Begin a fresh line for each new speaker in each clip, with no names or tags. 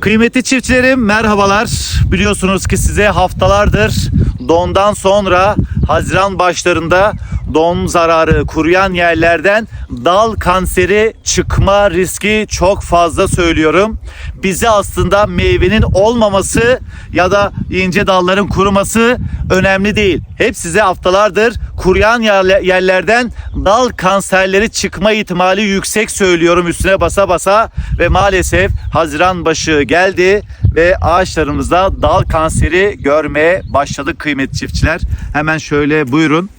Kıymetli çiftçilerim merhabalar. Biliyorsunuz ki size haftalardır dondan sonra Haziran başlarında don zararı kuruyan yerlerden dal kanseri çıkma riski çok fazla söylüyorum. Bize aslında meyvenin olmaması ya da ince dalların kuruması önemli değil. Hep size haftalardır kuruyan yerle- yerlerden dal kanserleri çıkma ihtimali yüksek söylüyorum üstüne basa basa ve maalesef Haziran başı geldi ve ağaçlarımızda dal kanseri görmeye başladık kıymetli çiftçiler. Hemen şöyle buyurun.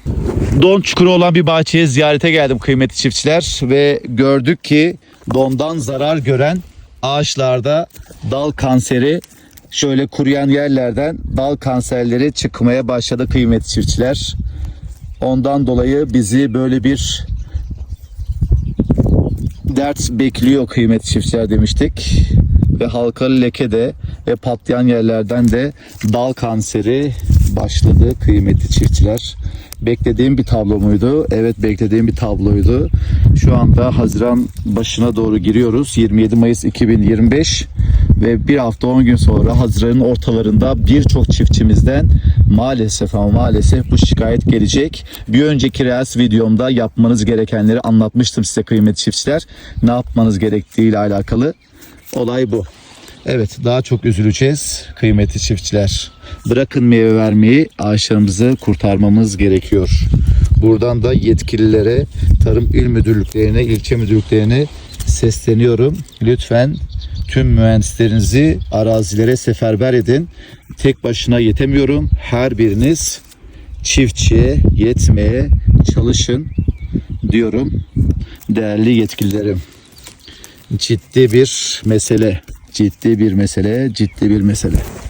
Don çukuru olan bir bahçeye ziyarete geldim kıymetli çiftçiler ve gördük ki dondan zarar gören ağaçlarda dal kanseri şöyle kuruyan yerlerden dal kanserleri çıkmaya başladı kıymetli çiftçiler. Ondan dolayı bizi böyle bir dert bekliyor kıymetli çiftçiler demiştik. Ve halkalı leke de ve patlayan yerlerden de dal kanseri başladı kıymetli çiftçiler. Beklediğim bir tablo muydu? Evet beklediğim bir tabloydu. Şu anda Haziran başına doğru giriyoruz. 27 Mayıs 2025 ve bir hafta 10 gün sonra Haziran'ın ortalarında birçok çiftçimizden maalesef ama maalesef bu şikayet gelecek. Bir önceki Reels videomda yapmanız gerekenleri anlatmıştım size kıymetli çiftçiler. Ne yapmanız gerektiği ile alakalı. Olay bu. Evet daha çok üzüleceğiz kıymetli çiftçiler. Bırakın meyve vermeyi ağaçlarımızı kurtarmamız gerekiyor. Buradan da yetkililere, tarım il müdürlüklerine, ilçe müdürlüklerine sesleniyorum. Lütfen tüm mühendislerinizi arazilere seferber edin. Tek başına yetemiyorum. Her biriniz çiftçiye yetmeye çalışın diyorum değerli yetkililerim ciddi bir mesele. Ciddi bir mesele, ciddi bir mesele.